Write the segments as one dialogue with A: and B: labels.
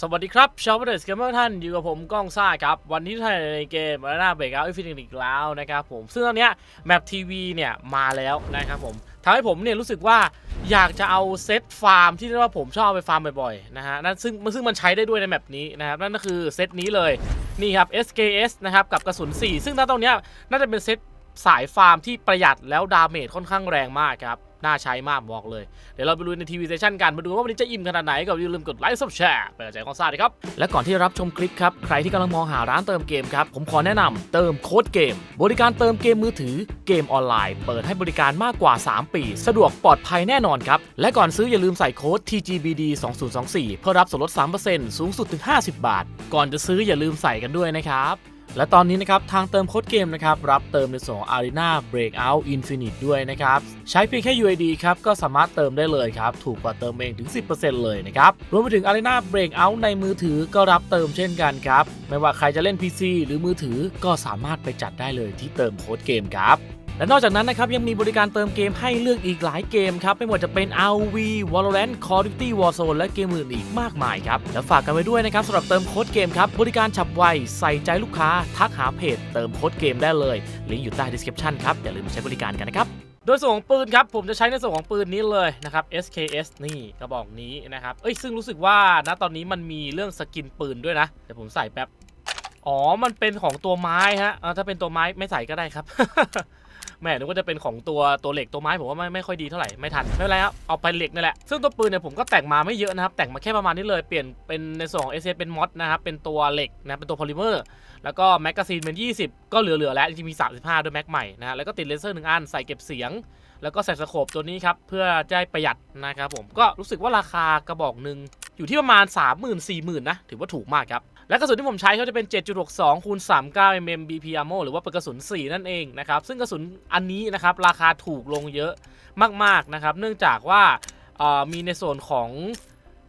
A: สวัสดีครับ ชาวประเดสเกมเมอร์ท่านอยู่กับผมก้องซ่าครับ วันนี้ท่านในเกมอาราเบรกเอาอิฟินิตอีกแล้วนะครับผม ซึ่งตอนนี้แมปทีวีเนี่ย มาแล้วนะครับผมทำให้ผมเนี่ยรู้สึกว่าอยากจะเอาเซตฟาร์มที่เรียกว่าผมชอบเอาไปฟาร์มบ่อยๆนะฮะนั่นซึ่งซึ่งมันใช้ได้ด้วยในแมปนี้นะครับ นั่นก็คือเซตนี้เลยนี่ครับ SKS นะครับกับกระสุน 4 ซึ่งณตรงเนี้น่าจะเป็นเซตสายฟาร์มที่ประหยัดแล้วดาเมจค่อนข้างแรงมากครับ น่าใช้มากบอกเลย เดี๋ยวเราไปดูในทีวีเซชันกันมาดูว่าวันนี้จะอิ่มขนาดไหนก็อย่าลืมกดไลค์ซับแชร์เป็นกำลังใจของซ่าด้วยครับ และก่อนที่รับชมคลิปครับ ใครที่กำลังมองหาร้านเติมเกมครับ ผมขอแนะนำเติมโค้ดเกม บริการเติมเกมมือถือเกมออนไลน์ เปิดให้บริการมากกว่า 3 ปี สะดวกปลอดภัยแน่นอนครับและก่อนซื้ออย่าลืมใส่โค้ด TGBD 2024เพื่อรับส่วนลด3%สูงสุดถึง 50 บาท ก่อนจะซื้ออย่าลืมใส่กันด้วยนะครับ และตอนนี้นะครับทางเติมโค้ดเกมนะครับรับเติมในส่วนของ Arena Breakout Infinite ด้วยนะครับ ใช้เพียงแค่ UID ครับก็สามารถเติมได้เลยครับ ถูกกว่าเติมเองถึง 10%เลยนะครับ รวมไปถึง Arena Breakout ในมือถือก็รับเติมเช่นกันครับ ไม่ว่าใครจะเล่น PC หรือมือถือก็สามารถไปจัดได้เลยที่เติมโค้ดเกมครับ และนอกจากนั้นนะครับยังมีบริการเติมเกมให้เลือกอีกหลายเกมครับ ไม่ว่าจะเป็น RV Valorant Call of Duty Warzone และเกมอื่นอีกมากมายครับ และฝากกันไว้ด้วยนะครับสำหรับเติมโค้ดเกมครับ บริการฉับไว ใส่ใจลูกค้า ทักหาเพจ เติมโค้ดเกมได้เลย ลิงก์อยู่ใต้ description ครับ อย่าลืมใช้บริการกันนะครับโดยส่วนของปืนครับ ผมจะใช้ในส่วนของปืนนี้เลยนะครับ SKS นี่กระบอกนี้นะครับเอ้ยซึ่งรู้สึกว่าณตอนนี้มันมีเรื่องสกินปืนด้วยนะเดี๋ยวผมใส่แป๊บอ๋อมันเป็นของตัวไม้ฮะเอาถ้าเป็นตัวไม้ไม่ใส่ก็ได้ครับ แม่นึกว่าจะเป็นของตัวตัวเหล็กตัวไม้ผมว่าไม่ไม่ค่อยดีเท่าไหร่ไม่ทันไม่เป็นไรครับเอาไปเหล็กนี่แหละซึ่งตัวปืนเนี่ยผมก็แต่งมาไม่เยอะนะครับแต่งมาแค่ประมาณนี้เลยเปลี่ยนเป็นในส่วนของ s อเเป็นมอดนะครับเป็นตัวเหล็กนะเป็นตัวโพลิเมอร์แล้วก็แมกกาซีนเป็น 20 ก็เหลือๆแล้วจริงๆมี 35 ด้วยแม็กใหม่นะฮะแล้วก็ติดเลเซอร์หนึ่งอันใส่เก็บเสียง แล้วก็ใส่สโคปตัวนี้ครับเพื่อจะได้ประหยัดนะครับผมก็รู้สึกว่าราคากระบอกหนึ่งอยู่ที่ประมาณ 30,000 40,000นะถือว่าถูกมากครับ และกระสุนที่ผมใช้เขาจะเป็น 7.62คูณ39 mm BP ammo หรือว่าเป็นกระสุน 4 นั่นเองนะครับ ซึ่งกระสุนอันนี้นะครับราคาถูกลงเยอะมากๆนะครับ เนื่องจากว่ามีในส่วนของ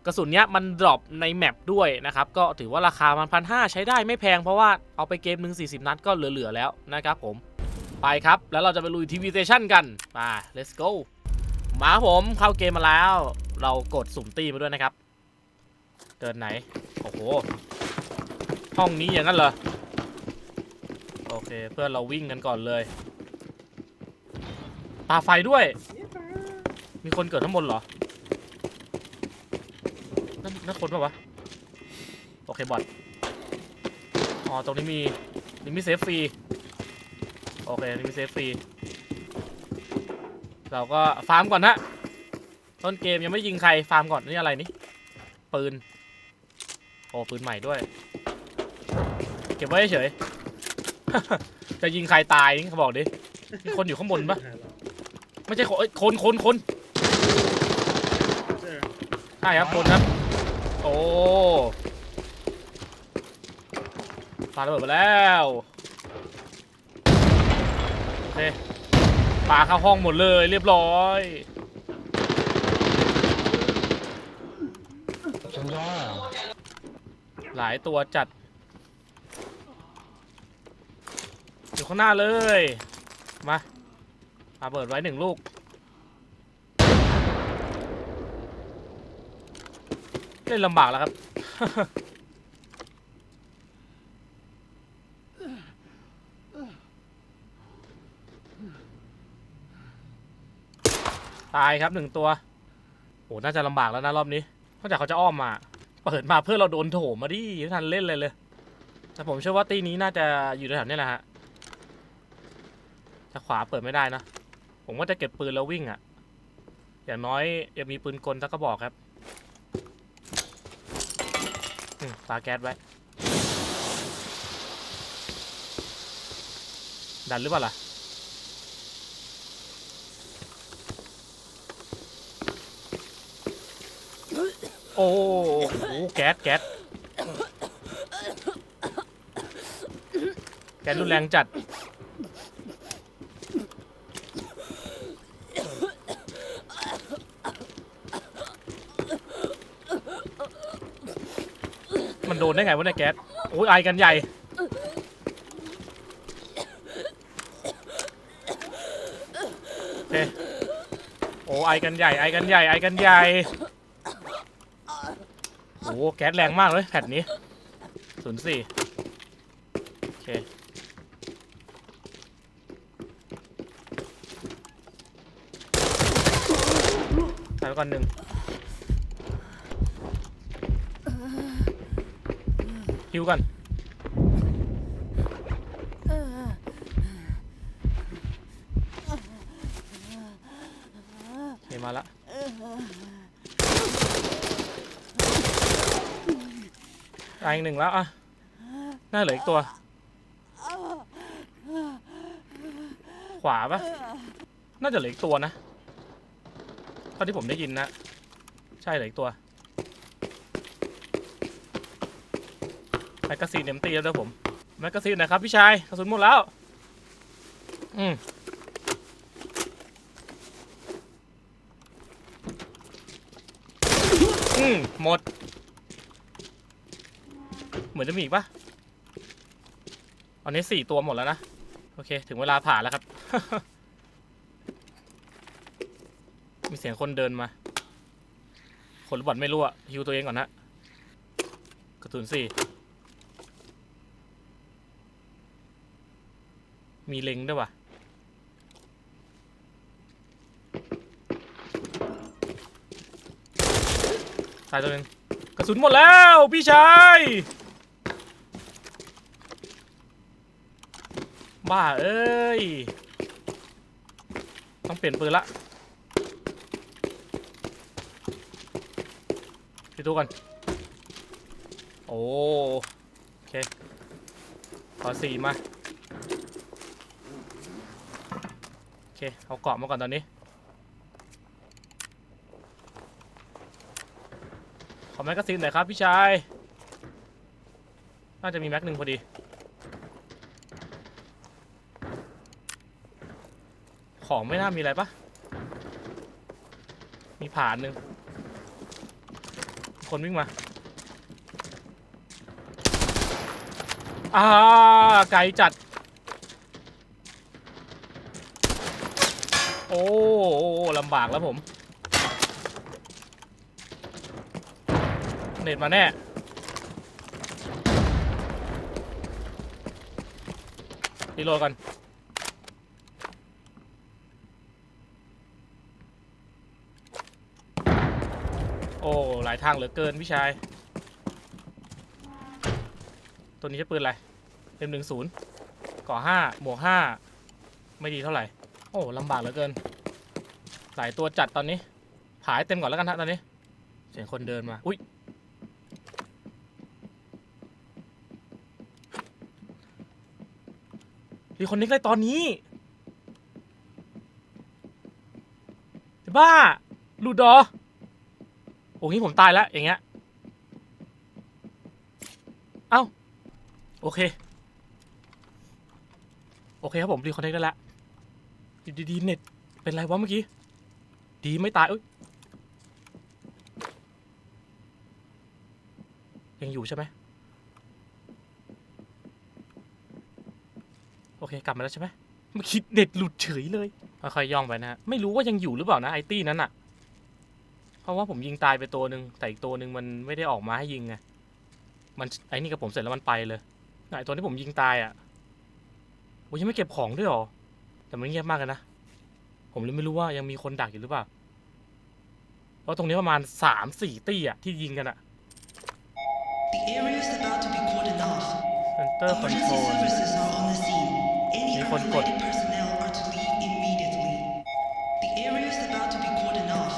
A: กระสุนเนี้ยมันดรอปในแมปด้วยนะครับ ก็ถือว่าราคามันพันห้าใช้ได้ไม่แพงเพราะว่าเอาไปเกมหนึ่ง40 นัดก็เหลือ ๆ แล้วนะครับผม ไปครับ แล้วเราจะไปลุยทีวีเ t ชันกันมา let's go มาผมเข้าเกมมาแล้ว เรากดสุ่มตีมาด้วยนะครับเดินไหน โอ้โห ห้องนี้อย่างนั้นเหรอ โอเค เพื่อนเราวิ่งกันก่อนเลยปาไฟด้วย มีคนเกิดข้างบนเหรอ นั่นนั่นคนปะวะ โอเคบอทอ๋อ ตรงนี้มีนี่มีเซฟฟรี โอเคนี่มีเซฟฟรี เราก็ฟาร์มก่อนฮะต้นเกมยังไม่ยิงใคร ฟาร์มก่อน นี่อะไรนี่ ปืน โอ้ปืนใหม่ด้วย เก็บไว้เฉย จะยิงใครตายนี่เขาบอกดิมีคนอยู่ข้างบนปะไม่ใช่คนเอ้ยคนคนคนใช่ครับคนครับ โอ้ปาระเบิดไปแล้วโอเคปาเข้าห้องหมดเลยเรียบร้อยหลายตัวจัด อยู่ข้างหน้าเลย มาปาเปิดไว้หนึ่งลูกเล่นลำบากแล้วครับ ตายครับหนึ่งตัวโหน่าจะลำบากแล้วนะรอบนี้นอกจากเขาจะอ้อมมา เปิดมาเพื่อเราโดนโถมมาดิไม่ทันเล่นเลยเลย แต่ผมเชื่อว่าตีนี้น่าจะอยู่แถวๆนี้แหละฮะ ถ้าขวาเปิดไม่ได้นะ ผมว่าจะเก็บปืนแล้ววิ่งอะ่ะ อย่างน้อยยังมีปืนกลสักกระบอกครับอืมปาแก๊สไว้ ดันหรือเปล่าล่ะ โอ้โหแก๊สแก๊สแก๊สรุนแรงจัด มันโดนได้ไงวะเนี่ยแก๊สโอ้ยไอกันใหญ่ โอเค โอ้ไอกันใหญ่ไอกันใหญ่ไอกันใหญ่ โอ้แก๊สแรงมากเลยแผ่นนี้ศูนย์สี่โอเคใส่ไปก่อนหนึ่ง ฮิวก่อนโอเคมาละตายอีกหนึ่งแล้วอะน่าเหลืออีกตัว ขวาปะน่าจะเหลืออีกตัวนะเท่าที่ผมได้ยินนะ ใช่เหลืออีกตัว แมกกาซีนเนมตีแล้วด้วยผมแมกกาซีนนะครับพี่ชายกระสุนหมดแล้ว อืมอืมหมด เหมือนจะมีอีกปะอันนี้สี่ตัวหมดแล้วนะ โอเค ถึงเวลาผ่านแล้วครับ มีเสียงคนเดินมาคนหรือบอดไม่รู้อะฮิวตัวเองก่อนนะกระสุนสี่ มีเล็งด้วยวะตายตัวนึงกระสุนหมดแล้ว พี่ชาย บ้าเอ้ย ต้องเปลี่ยนปืนละไปดูก่อนโอ้โอเค ขอสี่มา โอ เค เอาเกาะมาก่อนตอนนี้ ขอแม็กกาซีนหน่อยครับพี่ชาย น่าจะมีแม็กหนึ่งพอดี ของไม่น่ามีอะไรปะมีผ่านหนึ่ง คนวิ่งมา อ่า ไกลจัด โอ้โอ้ลำบากแล้วผม เน็ตมาแน่ รีโหลดกันโอ้ หลายทางเหลือเกินพี่ชาย ตัวนี้จะปืนอะไรเอ็มหนึ่งศูนย์ก่อห้าหมวกห้าไม่ดีเท่าไหร่ อ้ลำบากเหลือเกิน หลายตัวจัดตอนนี้ ผายเต็มก่อนแล้วกันฮะตอนนี้ เสียงคนเดินมา อุ้ยมีคนนิกเลยตอนนี้ไอ้บ้าหลุดดอโอ้งี้ผมตายแล้วอย่างเงี้ย เอ้า โอเค โอเคครับผมรีคอนเทคได้แล้ว อยู่ดีๆเน็ตเป็นไรวะเมื่อกี้ ดีไม่ตายเอ้ยยังอยู่ใช่ไหมโอเคกลับมาแล้วใช่ไหมเมื่อกี้เน็ตหลุดเฉยเลยค่อยๆย่องไปนะฮะไม่รู้ว่ายังอยู่หรือเปล่านะไอตี้นั้นอะเพราะว่าผมยิงตายไปตัวหนึ่งแต่อีกตัวหนึ่งมันไม่ได้ออกมาให้ยิงไงมันไอ้นี่กับผมเสร็จแล้วมันไปเลยไอตัวที่ผมยิงตายอะโอ้ยยังไม่เก็บของด้วยหรอ แต่มันเงียบมากเลยนะ ผมเลยไม่รู้ว่ายังมีคนดักอยู่หรือเปล่า เพราะตรงนี้ประมาณสามสี่ตี้อะที่ยิงกันอะ
B: The area is about to be cordoned off.
A: Center
B: Emergency
A: Control
B: services are on the scene. Any
A: May kon kod.
B: unrelated personnel are to leave immediately. The area is about to be cordoned off.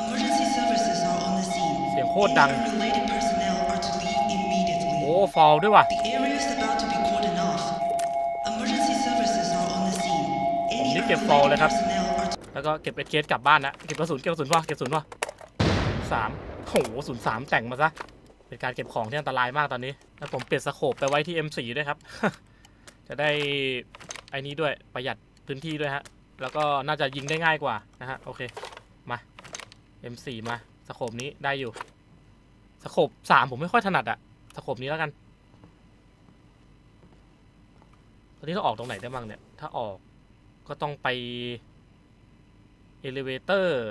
B: Emergency services are on the scene.
A: เสียงโคตร
B: Any
A: ดัง
B: unrelated personnel are to leave immediately.
A: โอ้ฟอลด้วยว่ะ
B: The area is about to
A: เก็บ fall เลยครับ แล้วก็เก็บเอเคสกลับบ้านนะ เก็บกระสุนเก็บกระสุนว่ะเก็บกระสุนว่ะสามโหศูนย์สามแต่งมาซะ เป็นการเก็บของที่อันตรายมากตอนนี้ แล้วผมเปลี่ยนสโคปไปไว้ที่ M4 ด้วยครับ จะได้ไอ้นี้ด้วยประหยัดพื้นที่ด้วยฮะ แล้วก็น่าจะยิงได้ง่ายกว่านะฮะ โอเค มา M4 มาสโคปนี้ได้อยู่ สโคปสามผมไม่ค่อยถนัดอะสโคปนี้แล้วกัน ตอนนี้เราออกตรงไหนได้บ้างเนี่ย ถ้าออก ก็ต้องไปเอลิเวเตอร์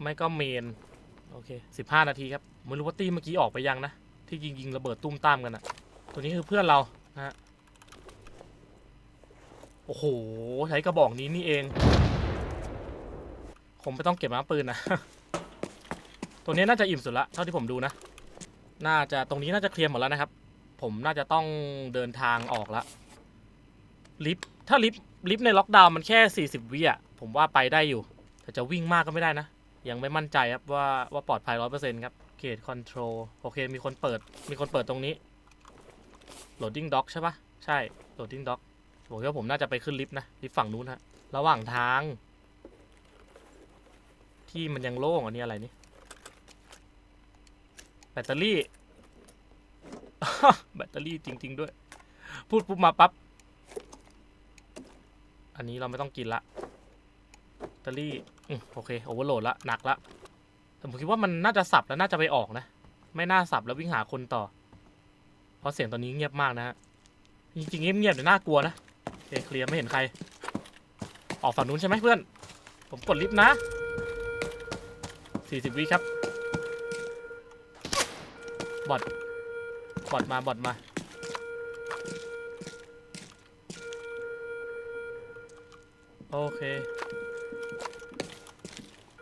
A: ไม่ก็เมน โอเคสิบห้านาทีครับ ไม่รู้ว่าตีเมื่อกี้ออกไปยังนะ ที่ยิงยิงระเบิดตุ้มตามกันอะตัวนี้คือเพื่อนเรานะฮะโอ้โห ใช้กระบอกนี้นี่เอง ผมไม่ต้องเก็บม้าปืนนะ ตัวนี้น่าจะอิ่มสุดละ เท่าที่ผมดูนะ น่าจะตรงนี้น่าจะเคลียร์หมดแล้วนะครับ ผมน่าจะต้องเดินทางออกละลิฟต์ ถ้าลิฟต์ลิฟต์ในล็อกดาวน์มันแค่ 40 วิอะ ผมว่าไปได้อยู่ แต่จะวิ่งมากก็ไม่ได้นะ ยังไม่มั่นใจครับว่าว่าปลอดภัยร้อยเปอร์เซ็นต์ครับเกตคอนโทรลโอเค มีคนเปิด มีคนเปิดตรงนี้ loading dock ใช่ปะใช่ loading dock ผมว่าผมน่าจะไปขึ้นลิฟต์นะ ลิฟต์ฝั่งนู้นฮะ ระหว่างทาง ที่มันยังโล่งอันนี้อะไรนี่ แบตเตอรี่ แบตเตอรี่จริง ๆ ด้วย พูดปุ๊บมาปั๊บ อันนี้เราไม่ต้องกินละแบตเตอรี่อโอเคโอเวอร์โหลดละหนักละแต่ผมคิดว่ามันน่าจะสับแล้วน่าจะไปออกนะ ไม่น่าสับแล้ววิ่งหาคนต่อ เพราะเสียงตอนนี้เงียบมากนะฮะจริงๆเงียบๆแต่น่ากลัวนะโอเคเคลียร์ไม่เห็นใคร ออกฝั่งนู้นใช่ไหมเพื่อน ผมกดลิฟต์นะ40วิครับ บอทบอทมา บอทมา โอเค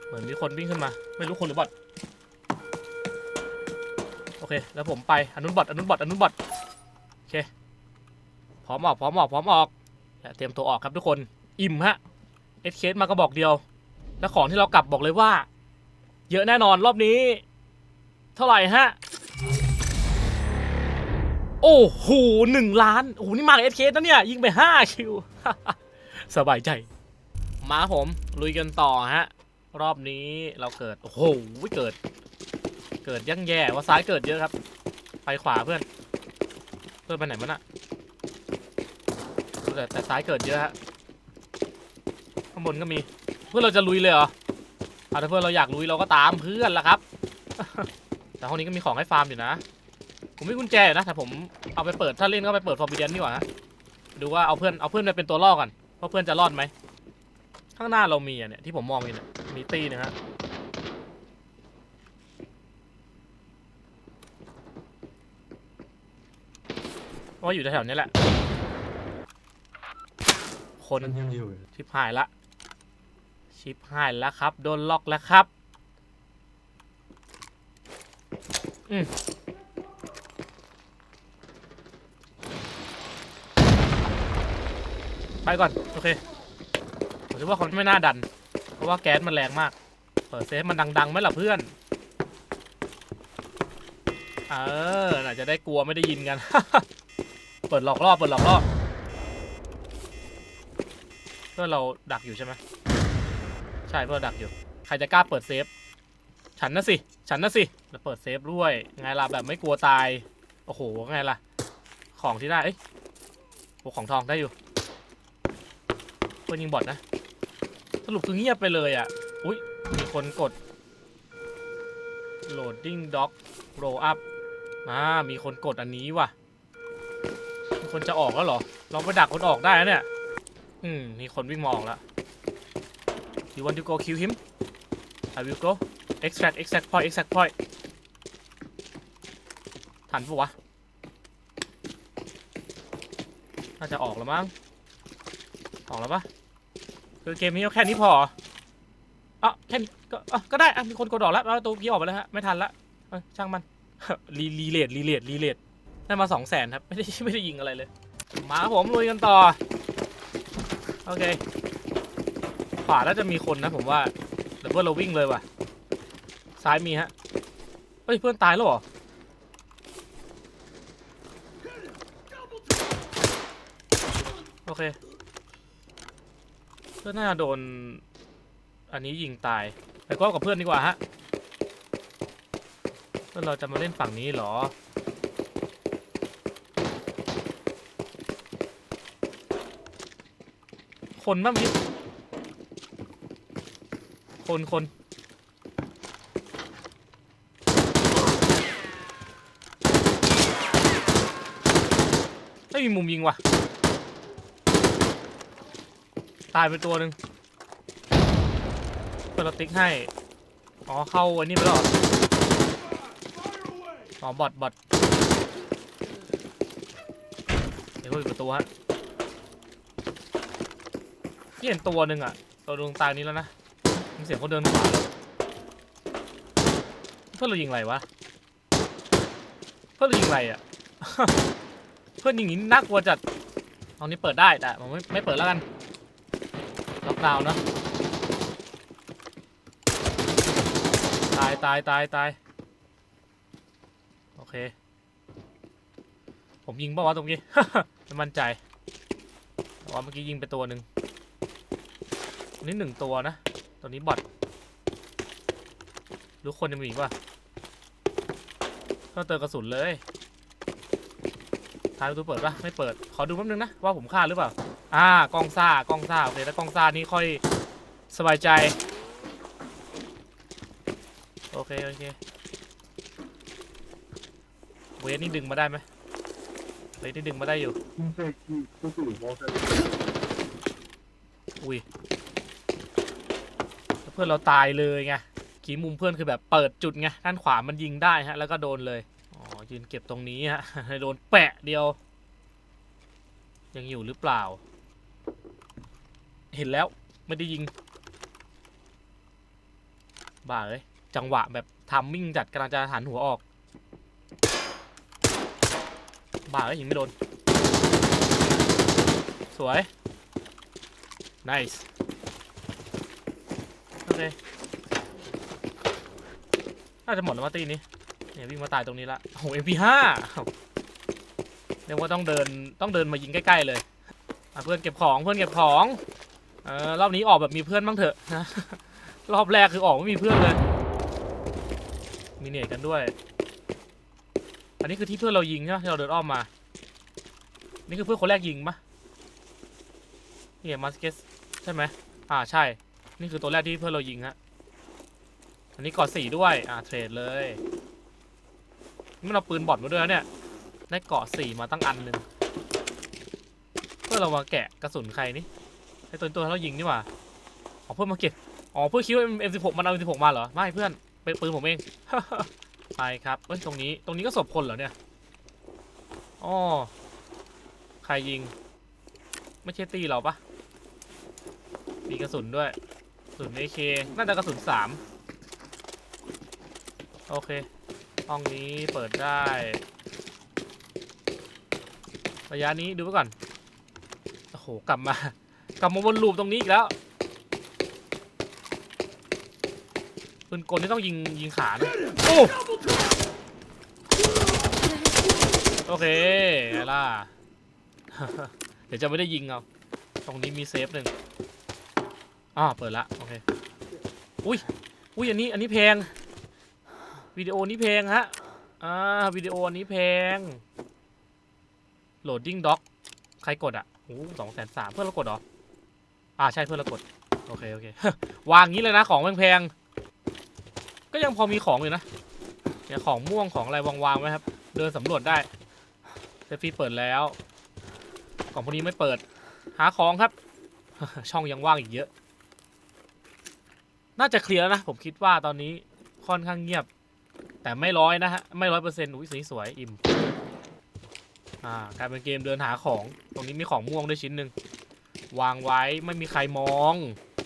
A: เหมือนมีคนวิ่งขึ้นมา ไม่รู้คนหรือบอทโอเค แล้วผมไปอนุนบอทอนุนบอทอนุนบอทโอเค พร้อมออกพร้อมออกพร้อมออกและเตรียมตัวออกครับทุกคน อิ่มฮะเอสเคสมากระบอกเดียว แล้วของที่เรากลับบอกเลยว่า เยอะแน่นอนรอบนี้ เท่าไหร่ฮะ โอ้โหหนึ่งล้าน โอ้โห นี่มาเอสเคสนะเนี่ย ยิงไปห้าคิว สบายใจ มาผมลุยกันต่อฮะ รอบนี้เราเกิด โอ้โหเกิด เกิดยั่งแย่ว่าซ้ายเกิดเยอะครับ ไปขวาเพื่อน เพื่อนไปไหนมันอะแต่แต่ซ้ายเกิดเยอะฮะข้างบนก็มี เพื่อนเราจะลุยเลยเหรอเอาถ้าเพื่อนเราอยากลุยเราก็ตามเพื่อนละครับ แต่ห้องนี้ก็มีของให้ฟาร์มอยู่นะ ผมมีกุญแจอยู่นะแต่ผมเอาไปเปิดถ้าเล่นก็ไปเปิดฟอร์บิเดนดีกว่านะดูว่าเอาเพื่อนเอาเพื่อนไปเป็นตัวล่อกันว่าเพื่อนจะรอดไหม ข้างหน้าเรามีอะเนี่ยที่ผมมองอยู่เนี่ยมีตีนึงฮะว่าอยู่แถวๆนี้แหละ คน
C: มันยังอยู่
A: ชิปหายละชิปหายแล้วครับ โดนล็อกแล้วครับอืมไปก่อน โอเค ผมคิดว่าเขาไม่น่าดัน เพราะว่าแก๊สมันแรงมาก เปิดเซฟมันดังๆไหมล่ะเพื่อน เออน่าจะได้กลัวไม่ได้ยินกัน เปิดหลอกล่อเปิดหลอกล่อเพื่อนเราดักอยู่ใช่ไหมใช่เพื่อนดักอยู่ ใครจะกล้าเปิดเซฟ ฉันนะสิ ฉันนะสิแล้วเปิดเซฟด้วย ไงล่ะแบบไม่กลัวตาย โอ้โห ไงล่ะ ของที่ได้ เอ้ยโอ้ของทองได้อยู่เพื่อนยิงบอทนะ รุปคือเงียบไปเลยอะ อุ้ยมีคนกด loading dock roll up อ่ามีคนกดอันนี้ว่ะมีคนจะออกแล้วเหรอ ลองไปดักคนออกได้นะเนี่ย อืม มีคนวิ่งมออกแล้ว You want to go kill him I will go extract extract point extract point ทันปะวะ น่าจะออกแล้วมั้ง ออกแล้วปะ คือเกมนี้ก็แค่นี้พออะแค่นี้ก็อะก็ได้อะมีคนกดออกแล้วแล้วตัวกี้ออกไปแล้วฮะไม่ทันละเอ้ยช่างมัน รีรีเลทรีเลทรีเลทได้มาสองแสนครับไม่ได้ไม่ได้ยิงอะไรเลย มาครับผมลุยกันต่อ โอเคขวาน่าจะมีคนนะผมว่าเดี๋ยวเพื่อนเราวิ่งเลยว่ะ ซ้ายมีฮะ เฮ้ยเพื่อนตายแล้วเหรอ โอเค เพื่อนน่าจะโดน อันนี้ยิงตาย ไปก็กับเพื่อนดีกว่าฮะเพื่อนเราจะมาเล่นฝั่งนี้เหรอ คนบ้างพี่คนคนไม่มีมุมยิงว่ะ ตายไปตัวหนึ่งเปิดเราติ๊กให้ อ๋อ เข้าอันนี้ไปหรออ๋อบอทบอทเดี๋ยวเขาปิดประตูฮะนี่เห็นตัวหนึ่งอะ ตัวดวงตานี้แล้วนะมีเสียงเขาเดินขวาแล้วเพื่อนเรายิงอะไรวะ เพื่อนเรายิงอะไรอะ เพื่อนยิงอย่างนี้น่ากลัวจัดเอานี้เปิดได้แต่ผมไม่ไม่เปิดแล้วกัน ล็อกดาวน์เนอะตายตายตายตายโอเค ผมยิงเปล่าวะตรงนี้ ไม่มั่นใจแต่ว่าเมื่อกี้ยิงไปตัวหนึ่งอันนี้หนึ่งตัวนะ ตัวนี้บอทรู้คนจะมีอีกป่ะก็เติมกระสุนเลยายประตูเปิดปะไม่เปิด ขอดูแป๊บนึงนะ ว่าผมฆ่าหรือเปล่า อ่ากล้องซ่ากล้องซ่าโอเคถ้ากล้องซ่านี่ค่อยสบายใจ โอเค โอเค เวทนี่ดึงมาได้ไหมเวทนี่ดึงมาได้อยู่
C: 金赛季都是有猫在。
A: อุ้ยแล้วเพื่อนเราตายเลยไงขีมุมเพื่อนคือแบบเปิดจุดไง ด้านขวามันยิงได้ฮะ แล้วก็โดนเลย อ๋อ ยืนเก็บตรงนี้ฮะโดนแปะเดียว ยังอยู่หรือเปล่า เห็นแล้วไม่ได้ยิง บ้าเลย จังหวะแบบทัมมิ่งจัดกำลังจะหันหัวออก บ้าเลยยิงไม่โดน สวย nice โอเคน่าจะหมดแล้วมาตีนี้ เนี่ยวิ่งมาตายตรงนี้ละโอ้โห MP5 เรียกว่าต้องเดินต้องเดินมายิงใกล้ๆเลยเพื่อนเก็บของเพื่อนเก็บของเออรอบนี้ออกแบบมีเพื่อนบ้างเถอะนะรอบแรกคือออกไม่มีเพื่อนเลย มีเนตกันด้วย อันนี้คือที่เพื่อนเรายิงใช่ไหมที่เราเดินอ้อมมา นี่คือเพื่อนคนแรกยิงปะนี่มาสเกสใช่ไหมอ่าใช่ นี่คือตัวแรกที่เพื่อนเรายิงฮะอันนี้กอดสี่ด้วย อ่าเทรดเลย นี่มันเอาปืนบอดมาด้วยนะเนี่ย ได้เกาะสี่มาตั้งอันหนึ่งเพื่อเรามาแกะกระสุนใครนี่ไอตัวตัวเรายิงนี่หว่าอ๋อเพื่อนมาเก็บ อ๋อเพื่อนคิดว่า M16 มันเอา M16 มาเหรอ ไม่เพื่อน เป็นปืนผมเอง ไปครับ เอ้ยตรงนี้ ตรงนี้ก็ศพคนเหรอเนี่ยอ๋อใครยิง ไม่ใช่ตีเราปะมีกระสุนด้วยกระสุน AK น่าจะกระสุนสามโอเค ห้องนี้เปิดได้ ระยะนี้ดูไว้ก่อน โอ้โห กลับมา กลับมาวนลูปตรงนี้อีกแล้วปืนกลนี่ต้องยิงยิงขานะโอ้โอเคไงล่ะ เดี๋ยวจะไม่ได้ยิงเอา ตรงนี้มีเซฟหนึ่งอ่าเปิดละ โอเค อุ้ย อุ้ย อันนี้ อันนี้แพง วิดีโอนี้แพงฮะ อ่า วิดีโอนี้แพงโหลดดิ้งด็อกใครกดอะโอ้สองแสนสามเพื่อนเรากดเหรอ อ่าใช่เพื่อนเรากด โอเค โอเค วางงี้เลยนะ ของแพงๆ ก็ยังพอมีของอยู่นะเนี่ยของม่วงของอะไรวางๆไว้ครับ เดินสำรวจได้เซฟฟี่เปิดแล้ว ของพวกนี้ไม่เปิด หาของครับ ช่องยังว่างอีกเยอะ น่าจะเคลียร์แล้วนะ ผมคิดว่าตอนนี้ค่อนข้างเงียบ แต่ไม่ร้อยนะฮะ ไม่ร้อยเปอร์เซ็นต์อุ้ยสีสวยอิ่ม อ่ากลายเป็นเกมเดินหาของ ตรงนี้มีของม่วงด้วยชิ้นหนึ่ง วางไว้ไม่มีใครมอง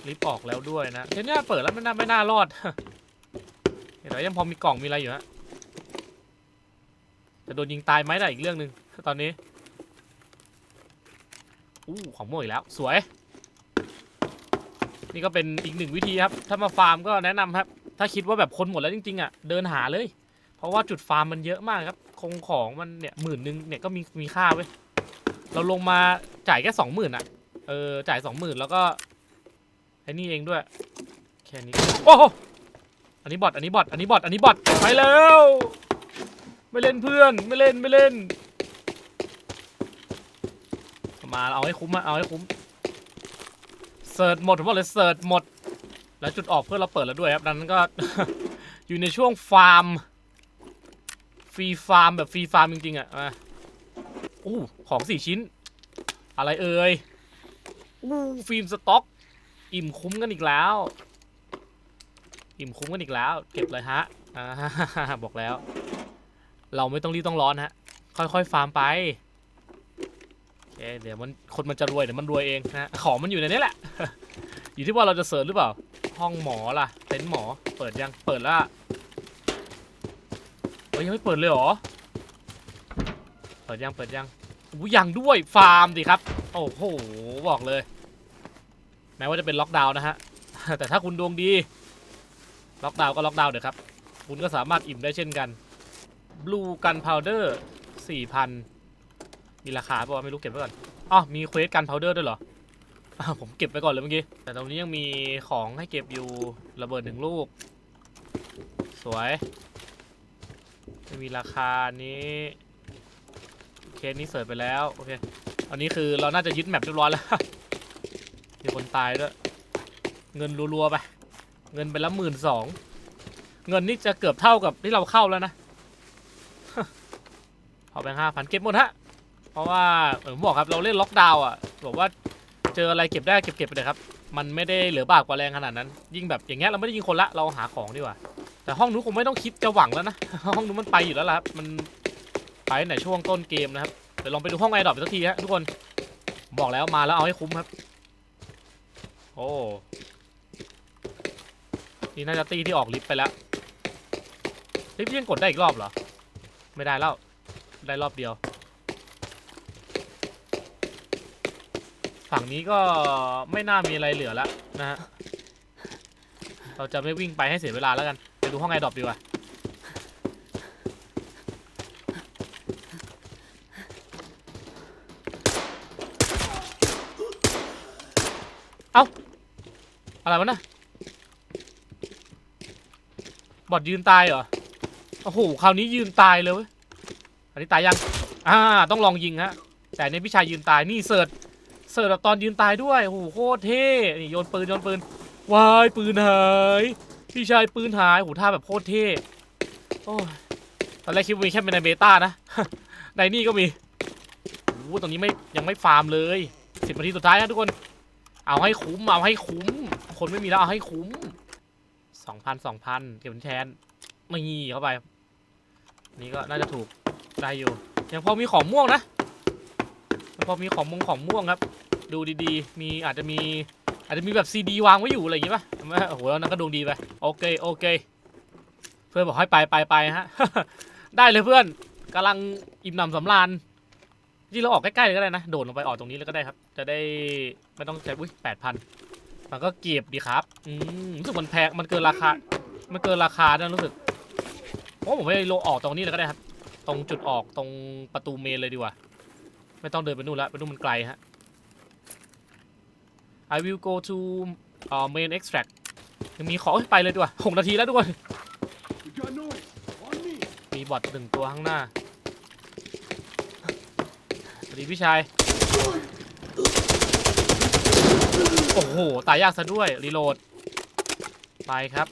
A: ลิฟต์ออกแล้วด้วยนะเดี๋ยวนี้เปิดแล้วไม่น่าไม่น่ารอดเดี๋ยวยังพอมีกล่องมีอะไรอยู่ฮะจะโดนยิงตายไหมน่ะอีกเรื่องหนึ่งตอนนี้อู้ของม่วงอีกแล้วสวย นี่ก็เป็นอีกหนึ่งวิธีครับ ถ้ามาฟาร์มก็แนะนำครับ ถ้าคิดว่าแบบคนหมดแล้วจริงๆอะเดินหาเลย เพราะว่าจุดฟาร์มมันเยอะมากครับคงของมันเนี่ยหมื่นหนึ่งเนี่ยก็มีมีค่าเว้ยเราลงมาจ่ายแค่สองหมื่นอะเออจ่ายสองหมื่นแล้วก็ไอ้นี่เองด้วยแค่นี้โอ้โหอันนี้บอทอันนี้บอทอันนี้บอทอันนี้บอทไปแล้วไม่เล่นเพื่อนไม่เล่นไม่เล่น มาเอาให้คุ้มอะเอาให้คุ้มเสิร์ชหมดผมบอกเลยเสิร์ชหมด แล้วจุดออกเพื่อนเราเปิดแล้วด้วยครับดังนั้นก็ อยู่ในช่วงฟาร์ม ฟรีฟาร์มแบบฟรีฟาร์มจริงๆอะมาอู้ของสี่ชิ้น อะไรเอ่ยอู้ฟิล์มสต็อก อิ่มคุ้มกันอีกแล้ว อิ่มคุ้มกันอีกแล้ว เก็บเลยฮะอ่าบอกแล้ว เราไม่ต้องรีบต้องร้อนฮะ ค่อยๆฟาร์มไปโอเคเดี๋ยวมันคนมันจะรวยเดี๋ยวมันรวยเองนะฮะของมันอยู่ในนี้แหละ อยู่ที่ว่าเราจะเสริมหรือเปล่า ห้องหมอล่ะเต็นท์หมอเปิดยังเปิดแล้วเฮ้ยยังไม่เปิดเลยเหรอเปิดยังเปิดยังอู้ยังด้วยฟาร์มดิครับโอ้โหบอกเลย แม้ว่าจะเป็นล็อกดาวน์นะฮะแต่ถ้าคุณดวงดีล็อกดาวน์ก็ล็อกดาวน์เดี๋ยวครับ คุณก็สามารถอิ่มได้เช่นกัน Blue Gunpowder 4,000มีราคาป่าวไม่รู้เก็บไว้ก่อนอ๋อมีเควสกันพาวเดอร์ด้วยเหรอ อ้าผมเก็บไปก่อนเลยเมื่อกี้ แต่ตรงนี้ยังมีของให้เก็บอยู่ ระเบิดหนึ่งลูก สวยไม่มีราคานี้ เคสนี้เสิร์ฟไปแล้ว โอเค อันนี้คือเราน่าจะยึดแมปเรียบร้อยแล้ว มีคนตายด้วย เงินรัวๆไป เงินไปละหมื่นสอง เงินนี่จะเกือบเท่ากับที่เราเข้าแล้วนะเอาไปห้าพันเก็บหมดฮะ เพราะว่าเออผมบอกครับเราเล่นล็อกดาวน์อะ บอกว่า เจออะไรเก็บได้เก็บเก็บไปเลยครับ มันไม่ได้เหลือบากกว่าแรงขนาดนั้น ยิ่งแบบอย่างเงี้ยเราไม่ได้ยิงคนละเราหาของดีกว่า แต่ห้องนู้นคงไม่ต้องคิดจะหวังแล้วนะ ห้องนู้นมันไปอยู่แล้วล่ะครับ มันไปตั้งแต่ช่วงต้นเกมนะครับ เดี๋ยวลองไปดูห้องไอดอปสักทีฮะทุกคน บอกแล้วมาแล้วเอาให้คุ้มครับ โอ้นี่น่าจะตีที่ออกลิฟต์ไปแล้วลิฟต์ยังกดได้อีกรอบเหรอ ไม่ได้แล้ว ได้รอบเดียว ฝั่งนี้ก็ไม่น่ามีอะไรเหลือแล้วนะฮะ เราจะไม่วิ่งไปให้เสียเวลาแล้วกัน ไปดูห้องไอดอปดีกว่า เอ้า อะไรวะน่ะบอดยืนตายเหรอ โอ้โห คราวนี้ยืนตายเลยเว้ย อันนี้ตายยัง อ่า ต้องลองยิงฮะ แต่ในพี่ชายยืนตาย นี่เสิร์ช เสิร์ชแบบตอนยืนตายด้วยโหโคตรเท่นี่โยนปืนโยนปืนวายปืนหายพี่ชายปืนหายโหท่าแบบโคตรเท่โอ้ยตอนแรกคิดว่ามีแค่เป็นในเบต้านะ ในนี่ก็มีโอ้โหตรงนี้ไม่ยังไม่ฟาร์มเลยสิบนาทีสุดท้ายนะทุกคน เอาให้คุ้มเอาให้คุ้ม คนไม่มีแล้วเอาให้คุ้มสองพันสองพันเก็บเป็นแทนนี่เข้าไป นี่ก็น่าจะถูกได้อยู่ยังพอมีของม่วงนะ พอมีของมงของม่วงครับ ดูดีๆ มีอาจจะมีอาจจะมีแบบซีดีวางไว้อยู่อะไรอย่างงี้ป่ะไมโอ้โหแล้วนั่นก็ดวงดีไปโอเคโอเค เพื่อนบอกให้ไปไปไปฮะ ได้เลยเพื่อนกำลังอิ่มหนำสำราญจริงเราออกใกล้ๆเลยก็ได้นะ โดดลงไปออกตรงนี้เลยก็ได้ครับ จะได้ไม่ต้องใช้อุ้ยแปดพันมันก็เก็บดีครับ อืมรู้สึกมันแพงมันเกินราคา มันเกินราคานะรู้สึกโอ้ผมไปโลออกตรงนี้เลยก็ได้ครับ ตรงจุดออกตรงประตูเมนเลยดีกว่า ไม่ต้องเดินไปนู่นละไปนู่นมันไกลฮะ I will go to uh, main extract ยังมีของไปเลยดีกว่าหกนาทีแล้วทุกคน มีบอทหนึ่งตัวข้างหน้า สวัสดีพี่ชาย โอ้โห ตายยากซะด้วย รีโหลด ไปครับ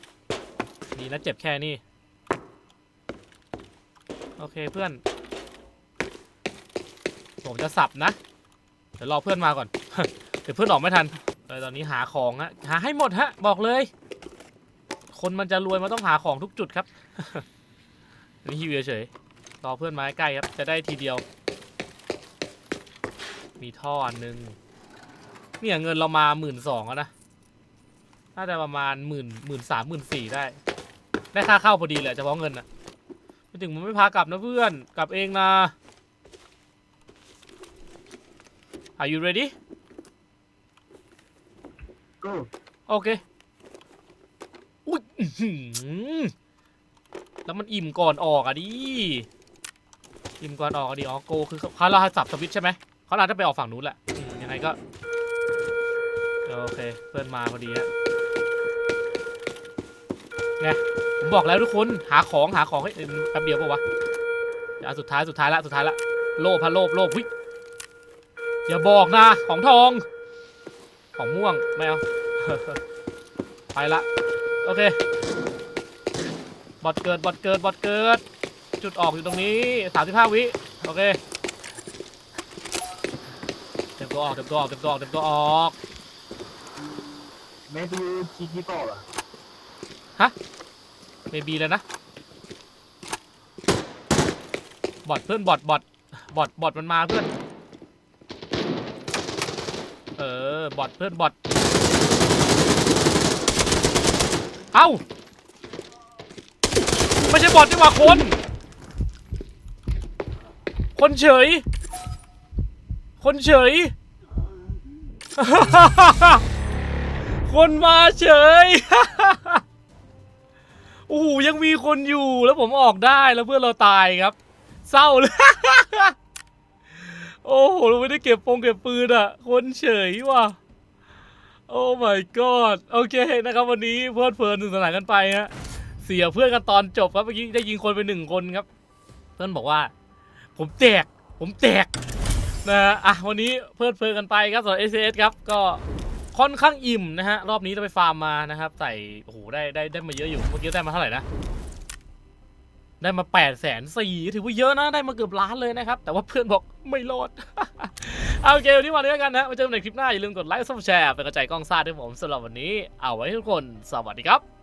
A: ดีนะเจ็บแค่นี้ โอเคเพื่อน ผมจะสับนะ เดี๋ยวรอเพื่อนมาก่อน เดี๋ยวเพื่อนออกไม่ทันเลยตอนนี้หาของฮะหาให้หมดฮะ บอกเลย คนมันจะรวยมันต้องหาของทุกจุดครับนนี้ฮิวเฉยรอเพื่อนมาใกล้ครับ จะได้ทีเดียว มีท่ออันหนึงเนี่ยเงินเรามาหมื่นสองแล้วนะ น่าจะประมาณหมื่นหมื่นสามหมื่นสี่ได้ ได้ค่าเข้าพอดีเลยเฉพาะเงินอะไม่ถึงมันไม่พากลับนะเพื่อน กลับเองนะ Are you ready
C: Go.
A: โอเค อุ้ยอื้อหือแล้วมันอิ่มก่อนออกอะดิ อิ่มก่อนออกอะดิ อ๋อ โก คือเขาเราสับสวิตช์ใช่ไหม เขาอาจจะไปออกฝั่งนู้นแหละอืมยังไงก็ โอเค เพื่อนมาพอดีฮะไงผมบอกแล้วทุกคน หาของ หาของให้ยแป๊บเดียวปะวะเดี๋ยวอันสุดท้าย สุดท้ายละ สุดท้ายละ โลภฮะโลภโลภหุ้ย อย่าบอกนะ ของทอง ของม่วง ไม่เอา ไปละ โอเค บอทเกิด บอทเกิด บอทเกิด จุดออกอยู่ตรงนี้ 35 วิ โอเคเต็มตัวออกเต็มตัวออกเต็มตัวออกเต็มตัวออก
C: Maybe Kiki Tora.
A: เมบีเลยนะ บอทเพื่อนบอทบอทบอทบอทมันมาเพื่อน เออบอทเพื่อนบอทเอ้าไม่ใช่บอทนี่หว่าคน คนเฉย คนเฉย คนมาเฉย โอ้โหยังมีคนอยู่แล้วผมออกได้แล้วเพื่อนเราตายครับ เศร้าเลย โอ้โหเราไม่ได้เก็บปงเก็บปืนอะ คนเฉยว่ะ โอ้ my god โอเคนะครับวันนี้เพลิดเพลินสนุกสนานกันไปฮะ เสียเพื่อนกันตอนจบครับเมื่อกี้ได้ยิงคนไปหนึ่งคนครับ เพื่อนบอกว่า ผมแตก ผมแตกนะฮะอะวันนี้เพลิดเพลินกันไปครับสำหรับ s อ s ครับก็ค่อนข้างอิ่มนะฮะรอบนี้เราไปฟาร์มมานะครับใส่โอ้โหได้ได้ได้มาเยอะอยู่เมื่อกี้ได้มาเท่าไหร่นะ ได้มา8ปดแสนสี่ถือว่าเยอะนะ ได้มาเกือบล้านเลยนะครับ แต่ว่าเพื่อนบอกไม่รอด เอาโอเควันนี้วันนี้แล้วกันนะมาเจอกันในคลิปหน้า อย่าลืมกดไลค์ซับแชร์เป็นกระจายกล้องซ่าด้วยผมสำหรับวันนี้ เอาไว้ทุกคน สวัสดีครับ